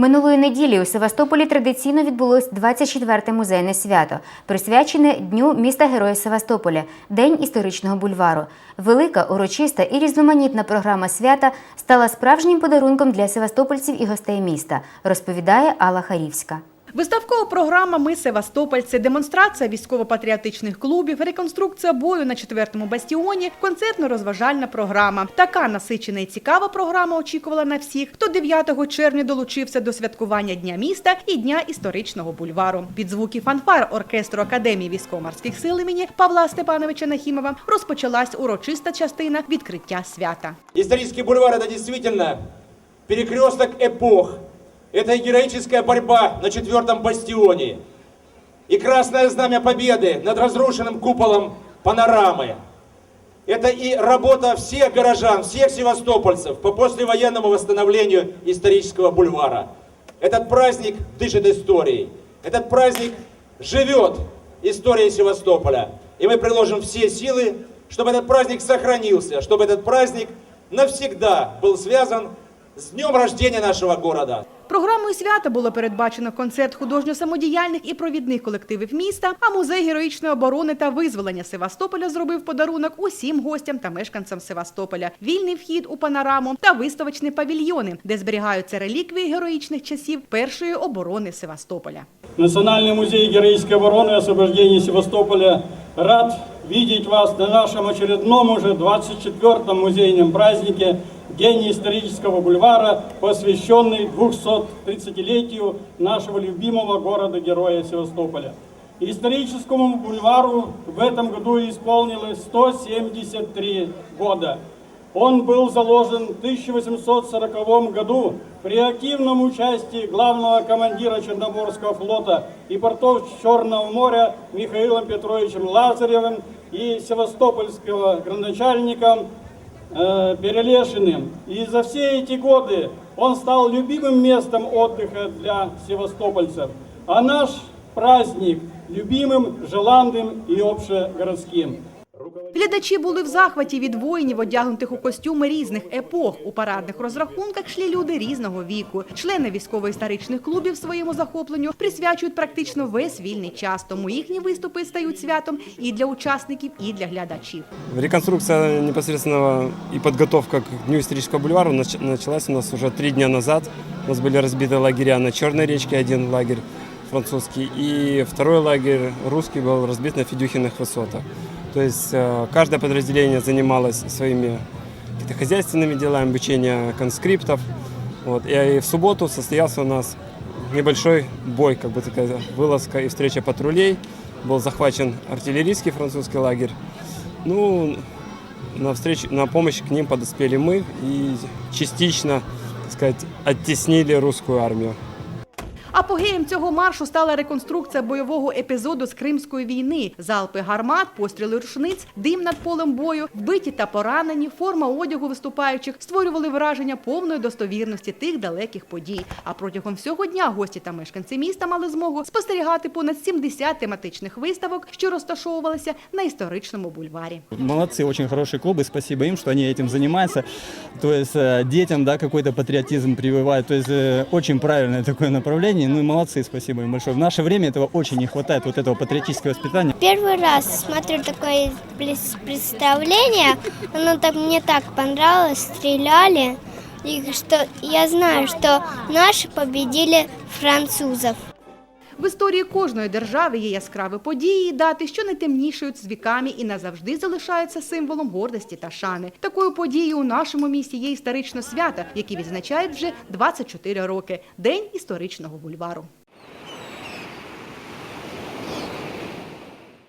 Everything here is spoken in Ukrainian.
Минулої неділі у Севастополі традиційно відбулось 24-те музейне свято, присвячене Дню міста Героя Севастополя, День історичного бульвару. Велика, урочиста і різноманітна програма свята стала справжнім подарунком для севастопольців і гостей міста, розповідає Алла Харівська. Виставкова програма Ми Севастопольці, демонстрація військово-патріотичних клубів, реконструкція бою на четвертому бастіоні, концертно-розважальна програма. Така насичена і цікава програма очікувала на всіх, хто 9 червня долучився до святкування Дня міста і Дня історичного бульвару. Під звуки фанфар оркестру Академії військово-морських сил імені Павла Степановича Нахімова розпочалась урочиста частина відкриття свята. Исторический бульвар – это действительно перекресток эпох. Это героическая борьба на четвертом бастионе. И красное знамя победы над разрушенным куполом панорамы. Это и работа всех горожан, всех севастопольцев по послевоенному восстановлению исторического бульвара. Этот праздник дышит историей. Этот праздник живет историей Севастополя. И мы приложим все силы, чтобы этот праздник сохранился, чтобы этот праздник навсегда был связан с днем рождения нашего города. Програмою свята було передбачено концерт художньо-самодіяльних і провідних колективів міста. А музей героїчної оборони та визволення Севастополя зробив подарунок усім гостям та мешканцям Севастополя. Вільний вхід у панораму та виставочні павільйони, де зберігаються реліквії героїчних часів першої оборони Севастополя. Национальный музей героической обороны и Севастополя рад видеть вас на нашем очередном уже 24-м музейном празднике День исторического бульвара, посвященный 230-летию нашего любимого города-героя Севастополя. Историческому бульвару в этом году исполнилось 173 года. Он был заложен в 1840 году при активном участии главного командира Черноморского флота и портов Черного моря Михаилом Петровичем Лазаревым и севастопольского градоначальником э, Перелешиным. И за все эти годы он стал любимым местом отдыха для севастопольцев. А наш праздник любимым, желанным и общегородским. Глядачі були в захваті від воїнів, одягнутих у костюми різних епох. У парадних розрахунках йшли люди різного віку. Члени військово-історичних клубів своєму захопленню присвячують практично весь вільний час. Тому їхні виступи стають святом і для учасників, і для глядачів. Реконструкция непосредственно и подготовка к Дню исторического бульвара нач- началась у нас уже три дня назад. У нас были разбиты лагеря на Черной речке, один лагерь французский, и второй лагерь русский был разбит на Федюхиных высотах. То есть э, каждое подразделение занималось своими какими-то хозяйственными делами, обучение конскриптов. Вот. И в субботу состоялся у нас небольшой бой, как бы такая вылазка и встреча патрулей. Был захвачен артиллерийский французский лагерь. Ну, на, встречу, на помощь к ним подоспели мы и частично, так сказать, оттеснили русскую армию. Апогеєм цього маршу стала реконструкція бойового епізоду з Кримської війни. Залпи гармат, постріли рушниць, дим над полем бою, вбиті та поранені, форма одягу виступаючих створювали враження повної достовірності тих далеких подій. А протягом всього дня гості та мешканці міста мали змогу спостерігати понад 70 тематичних виставок, що розташовувалися на історичному бульварі. Молодцы, очень хорошие клубы, спасибо им, что они этим занимаются. То есть э, детям, да, какой-то патриотизм прививают. То есть э, очень правильное такое направление. Ну и молодцы, спасибо им большое. В наше время этого очень не хватает, вот этого патриотического воспитания. Первый раз смотрю такое прес- представление. Оно так мне так понравилось, стреляли. И что я знаю, что наши победили французов. В історії кожної держави є яскраві події і дати, що не темнішають з віками і назавжди залишаються символом гордості та шани. Такою подією у нашому місті є історичне свято, яке відзначають вже 24 роки День історичного бульвару.